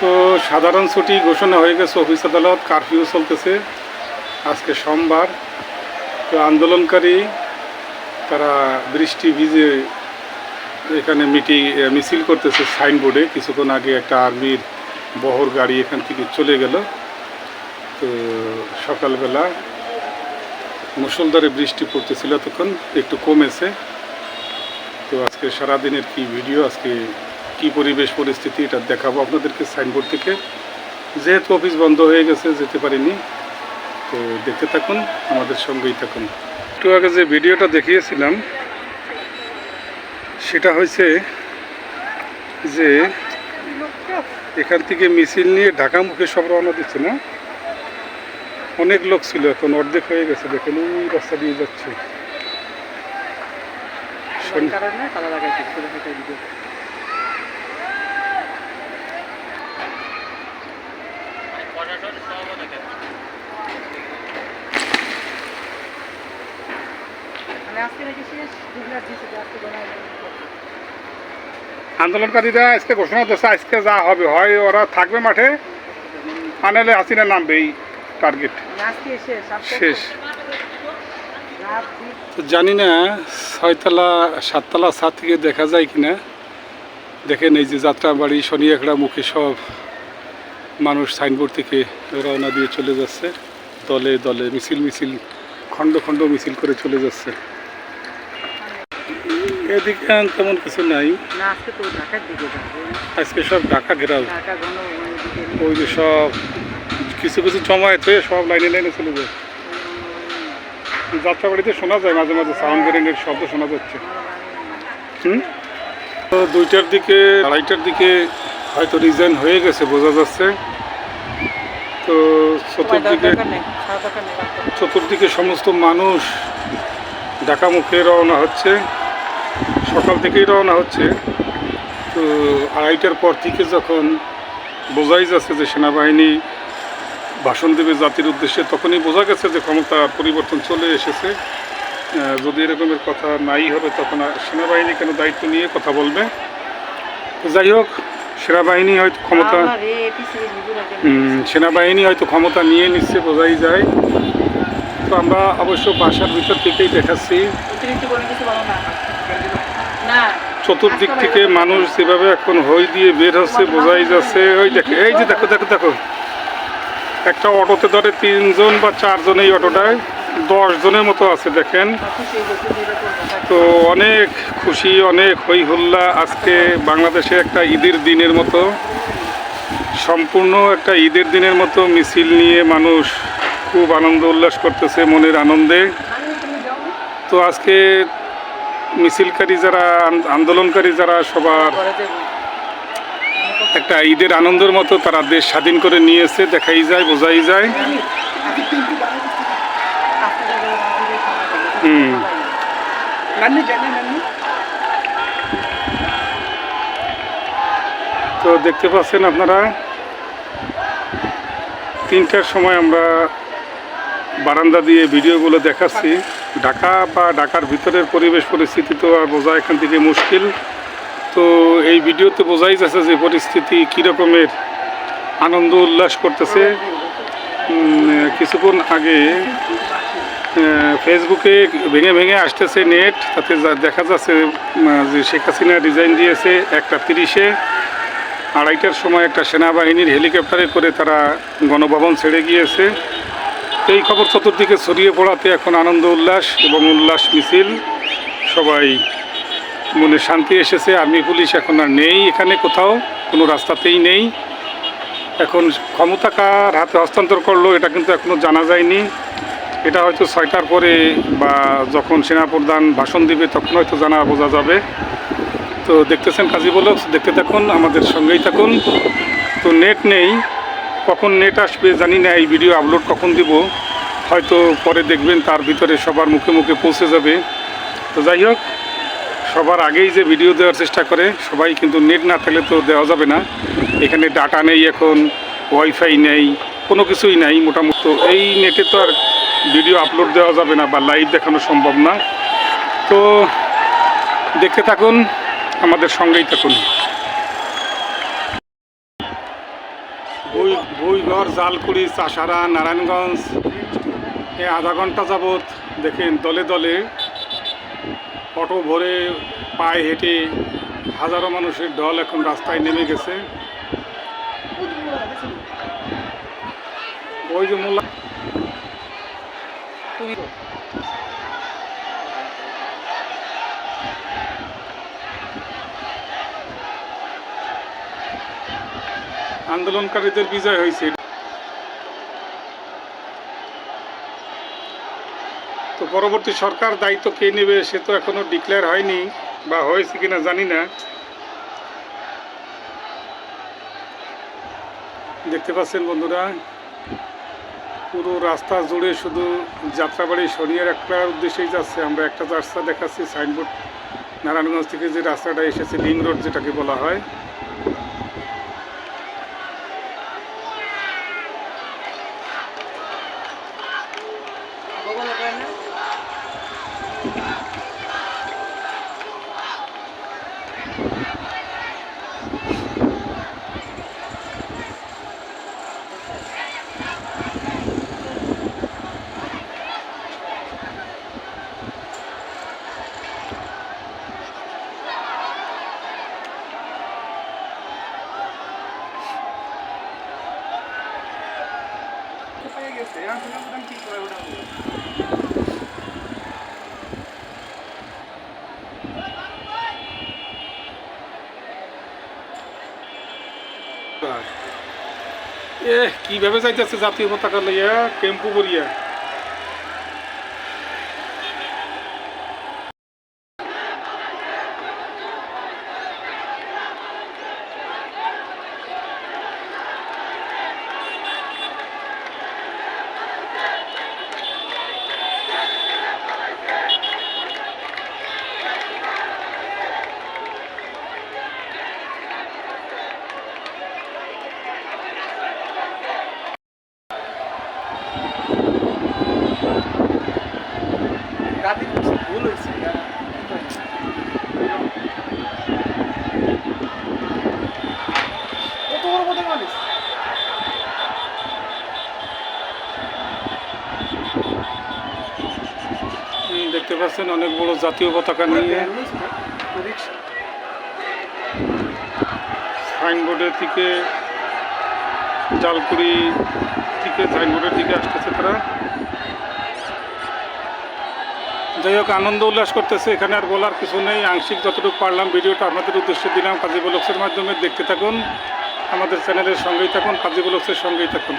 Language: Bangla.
তো সাধারণ ছুটি ঘোষণা হয়ে গেছে, অফিস আদালত, কারফিউ চলতেছে। আজকে সোমবার, তো আন্দোলনকারী, তারা বৃষ্টি ভিজে এখানে মিটিং মিছিল করতেছে সাইনবোর্ডে। কিছুক্ষণ আগে একটা আর্মির বহর গাড়ি এখান থেকে চলে গেল। তো সকালবেলা মুসলধারে বৃষ্টি পড়তেছিল তখন একটু কমেছে। তো আজকে সারাদিনের কি ভিডিও, আজকে কি পরিবেশ পরিস্থিতি এটা দেখাবো আপনাদেরকে সাইনবোর্ড থেকে। যেহেতু অফিস বন্ধ হয়ে গেছে, যেতে পারিনি। তো দেখতে থাকুন, আমাদের সঙ্গেই থাকুন। একটু আগে যে ভিডিওটা দেখিয়েছিলাম, সেটা হয়েছে যে এখান থেকে মিছিল নিয়ে ঢাকা মুখে সব রওনা দিচ্ছে না? অনেক লোক ছিল এখন, অর্ধেক হয়ে গেছে। দেখেন, ওই রাস্তা দিয়ে যাচ্ছে শোন- কারণে কালা লাগাইছে ছোটো ছোটো ভিডিও মানে আজকে নাকি শেষ দুর্গার দিয়েছে যে আজকে বানায় আন্দোলনকারীরা আজকে ঘোষণা দিচ্ছে আজকে যা হবে হয় ওরা থাকবে মাঠে আনালে হাসিনা নামবে এই টার্গেট মানে শেষ জানি না ছয়তলা সাততলা ছাদ থেকে দেখা যায় কিনা। দেখেন এই যে যাত্রাবাড়ি শনিয়াখড়া মুখে সব মানুষ সাইনবোর্ড থেকে রওনা দিয়ে চলে যাচ্ছে। দলে দলে মিছিল মিছিল খণ্ড খণ্ড মিছিল করে চলে যাচ্ছে। এদিকে তেমন কিছু নাই। আজকে সব ঢাকা ঘেরাও। দিকে ওই যে সব কিছু কিছু জমায়েত হয়ে সব লাইনে লাইনে চলে যায়। যাত্রাবাড়িতে শোনা যায় মাঝে মাঝে সাউন্ড বেরেনের শব্দ শোনা যাচ্ছে। হুম? তো দুইটার দিকে আড়াইটার দিকে হয়তো রিজাইন হয়ে গেছে বোঝা যাচ্ছে। তো চতুর্দিকে চতুর্দিকে সমস্ত মানুষ ঢাকা মুখে রওনা হচ্ছে। সকাল থেকেই রওনা হচ্ছে। তো আড়াইটার পর থেকে যখন বোঝাই যাচ্ছে যে সেনাবাহিনী ভাষণ দেবে জাতির উদ্দেশ্যে তখনই বোঝা গেছে যে ক্ষমতার পরিবর্তন চলে এসেছে। যদি এরকমের কথা নাই হবে তখন আর সেনাবাহিনী কেন দায়িত্ব নিয়ে কথা বলবে? যাই হোক সেনাবাহিনী হয়তো ক্ষমতা সেনাবাহিনী হয়তো ক্ষমতা নিয়ে নিচ্ছে বোঝাই যায়। তো আমরা অবশ্য বাসার ভিতর থেকেই দেখাচ্ছি অতিরিক্ত কোনো কিছু বলো না না চতুর্দিক থেকে মানুষ যেভাবে এখন হই দিয়ে বের হচ্ছে, বোঝাই যাচ্ছে। ওই দেখে, এই যে দেখো দেখো দেখো। একটা অটোতে ধরে তিনজন বা চারজন এই অটোটায় দশ জনের মতো আছে, দেখেন। তো অনেক খুশি, অনেক হই হুল্লা। আজকে বাংলাদেশে একটা ঈদের দিনের মতো, সম্পূর্ণ একটা ঈদের দিনের মতো মিছিল নিয়ে মানুষ খুব আনন্দ উল্লাস করতেছে মনের আনন্দে। তো আজকে মিছিলকারী যারা আন্দোলনকারী যারা সবার একটা ঈদের আনন্দের মতো তারা দেশ স্বাধীন করে নিয়েছে দেখাই যায় বোঝাই যায়। হুম। তো দেখতে পাচ্ছেন আপনারা তিনটার সময় আমরা বারান্দা দিয়ে ভিডিওগুলো দেখাচ্ছি। ঢাকা বা ঢাকার ভিতরের পরিবেশ পরিস্থিতি তো আর বোঝা এখান থেকে মুশকিল। তো এই ভিডিওতে বোঝাই যাচ্ছে যে পরিস্থিতি কীরকমের আনন্দ উল্লাস করতেছে। কিছুক্ষণ আগে ফেসবুকে ভেঙে ভেঙে আসতেছে নেট, তাতে দেখা যাচ্ছে যে শেখ হাসিনা ডিজাইন দিয়েছে একটা তিরিশে। আড়াইটার সময় একটা সেনাবাহিনীর হেলিকপ্টারে করে তারা গণভবন ছেড়ে গিয়েছে। এই খবর চতুর্দিকে ছড়িয়ে পড়াতে এখন আনন্দ, উল্লাস এবং উল্লাস মিছিল। সবাই মনে শান্তি এসেছে, আর্মি পুলিশ এখন আর নেই এখানে কোথাও, কোনো রাস্তাতেই নেই। এখন ক্ষমতা কার হাতে হস্তান্তর করল এটা কিন্তু এখনও জানা যায়নি। এটা হয়তো ছয়টার পরে বা যখন সেনাপ্রধান ভাষণ দিবে তখন হয়তো জানা বোঝা যাবে। তো দেখতেছেন কাজী বলক, দেখতে থাকুন, আমাদের সঙ্গেই থাকুন। তো নেট নেই। কখন নেট আসবে জানি না, এই ভিডিও আপলোড কখন দিব, হয়তো পরে দেখবেন, তার ভিতরে সবার মুখে মুখে পৌঁছে যাবে। তো যাই হোক, সবার আগেই যে ভিডিও দেওয়ার চেষ্টা করে, সবাই কিন্তু নেট না থাকলে তো দেওয়া যাবে না। এখানে ডাটা নেই এখন ওয়াইফাই নেই, কোনো কিছুই নাই মোটামুটি। এই নেটে তো আর ভিডিও আপলোড দেওয়া যাবে না বা লাইভ দেখানো সম্ভব না। তো দেখতে থাকুন, আমাদের সঙ্গেই থাকুন। জালকুড়ি, চাষারা, নারায়ণগঞ্জ এই আধা ঘণ্টা যাবৎ দেখেন দলে দলে অটো ভরে পায়ে হেঁটে হাজারো মানুষের দল এখন রাস্তায় নেমে গেছে। ওই যে মোল্লা আন্দোলনকারীদের বিজয় হয়েছে। তো পরবর্তী সরকার দায়িত্ব কে নেবে সে তো এখনও ডিক্লেয়ার হয়নি বা হয়েছে কিনা জানি না। দেখতে পাচ্ছেন বন্ধুরা, পুরো রাস্তা জুড়ে শুধু যাত্রাবাড়ি শনিয়ার একটা উদ্দেশ্যেই যাচ্ছে। আমরা একটা রাস্তা দেখাচ্ছি, সাইনবোর্ড, নারায়ণগঞ্জ থেকে যে রাস্তাটা এসেছে লিং রোড যেটাকে বলা হয় বগল করে না কোথায় গেছে আসলে ওটা ঠিক করে ওটা এ কীভাবে যাইতেছে জাতীয় পতাকা লইয়া টেম্পু করিয়া রাতে কিছু ভুল হয়েছে। কত বড় কথা বলিস হুম, দেখতে পাচ্ছেন অনেক বড় জাতীয় পতাকা নিয়ে সাইনবোর্ডের দিকে জালকুড়ি থেকে সাইনবোর্ডের দিকে আসতেছে তারা। যাই হোক, আনন্দ উল্লাস করতেছে। এখানে আর বলার কিছু নেই। আংশিক যতটুকু পারলাম ভিডিওটা আপনাদের উদ্দেশ্যে দিলাম। কাজী ব্লগসের মাধ্যমে দেখতে থাকুন। আমাদের চ্যানেলের সঙ্গেই থাকুন, কাজী ব্লগসের সঙ্গেই থাকুন।